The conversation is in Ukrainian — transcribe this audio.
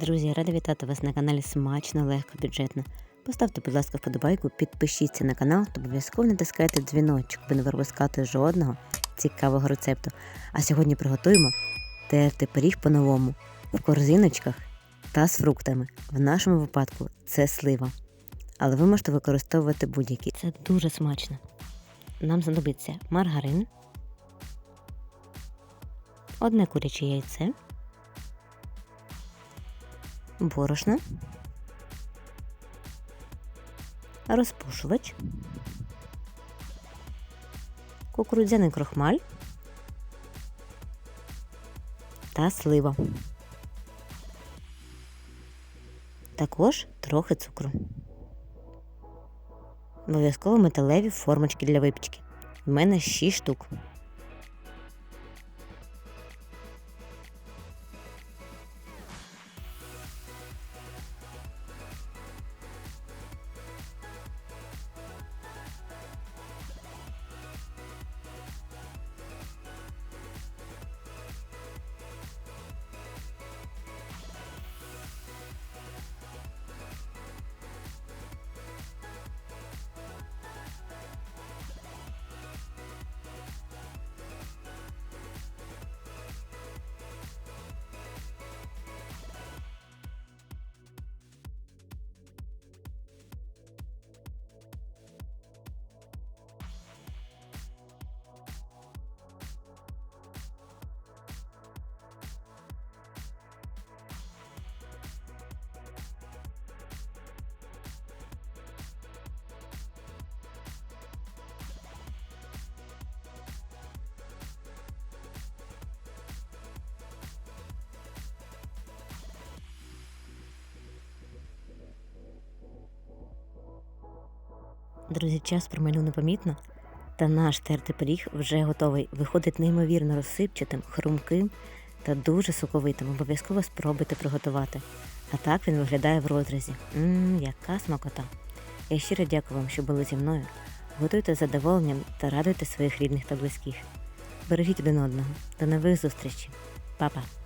Друзі, рада вітати вас на каналі Смачно, легко, бюджетно. Поставте, будь ласка, вподобайку, підпишіться на канал та обов'язково натискайте дзвіночок, аби не пропускати жодного цікавого рецепту. А сьогодні приготуємо терти пиріг по-новому в корзиночках та з фруктами. В нашому випадку це слива. Але ви можете використовувати будь-які. Це дуже смачно. Нам знадобиться маргарин, одне куряче яйце борошно, розпушувач, кукурудзяний крохмаль та слива. Також трохи цукру. Обов'язково металеві формочки для випічки. У мене 6 штук. Друзі, час промайнув непомітно, та наш тертий пиріг вже готовий. Виходить неймовірно розсипчатим, хрумким та дуже соковитим. Обов'язково спробуйте приготувати. А так він виглядає в розрізі. Ммм, яка смакота! Я щиро дякую вам, що були зі мною. Готуйте з задоволенням та радуйте своїх рідних та близьких. Бережіть один одного. До нових зустрічей. Па-па!